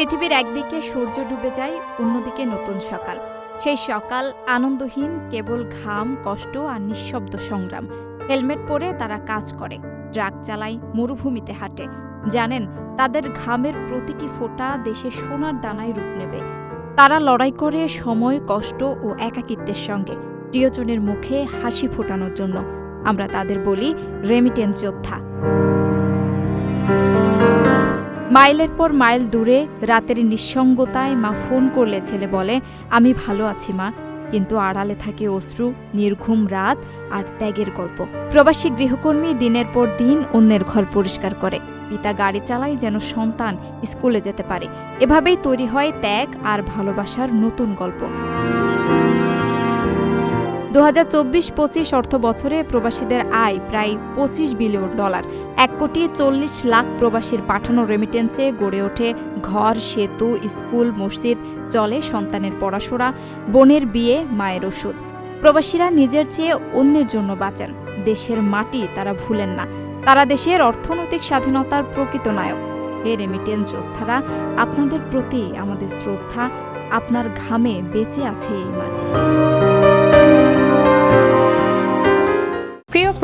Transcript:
পৃথিবীর একদিকে সূর্য ডুবে যায়, অন্যদিকে নতুন সকাল। সেই সকাল আনন্দহীন, কেবল ঘাম, কষ্ট আর নিঃশব্দ সংগ্রাম। হেলমেট পরে তারা কাজ করে, ট্রাক চালায়, মরুভূমিতে হাঁটে। জানেন, তাদের ঘামের প্রতিটি ফোঁটা দেশে সোনার দানায় রূপ নেবে। তারা লড়াই করে সময়, কষ্ট ও একাকিত্বের সঙ্গে, প্রিয়জনের মুখে হাসি ফোটানোর জন্য। আমরা তাদের বলি রেমিটেন্স যোদ্ধা। মাইলের পর মাইল দূরে রাতের নিঃসঙ্গতায় মা ফোন করলে, ছেলে বলে, আমি ভালো আছি মা, কিন্তু আড়ালে থাকে অশ্রু, নির্ঘুম রাত আর ত্যাগের গল্প। প্রবাসী গৃহকর্মী দিনের পর দিন অন্যের ঘর পরিষ্কার করে। পিতা গাড়ি চালায় যেন সন্তান স্কুলে যেতে পারে। এভাবেই তৈরি হয় ত্যাগ আর ভালোবাসার নতুন গল্প। দু হাজার চব্বিশ পঁচিশ অর্থ বছরে প্রবাসীদের আয় প্রায় পঁচিশ বিলিয়ন ডলার। এক কোটি চল্লিশ লাখ প্রবাসীর পাঠানো রেমিটেন্সে গড়ে ওঠে ঘর, সেতু, স্কুল, মসজিদ, চলে সন্তানের পড়াশোনা, বোনের বিয়ে, মায়ের ওষুধ। প্রবাসীরা নিজের চেয়ে অন্যের জন্য বাঁচেন। দেশের মাটি তারা ভুলেন না। তারা দেশের অর্থনৈতিক স্বাধীনতার প্রকৃত নায়ক। হে রেমিটেন্স যোদ্ধারা, আপনাদের প্রতি আমাদের শ্রদ্ধা, আপনার ঘামে বেঁচে আছে এই মাটি।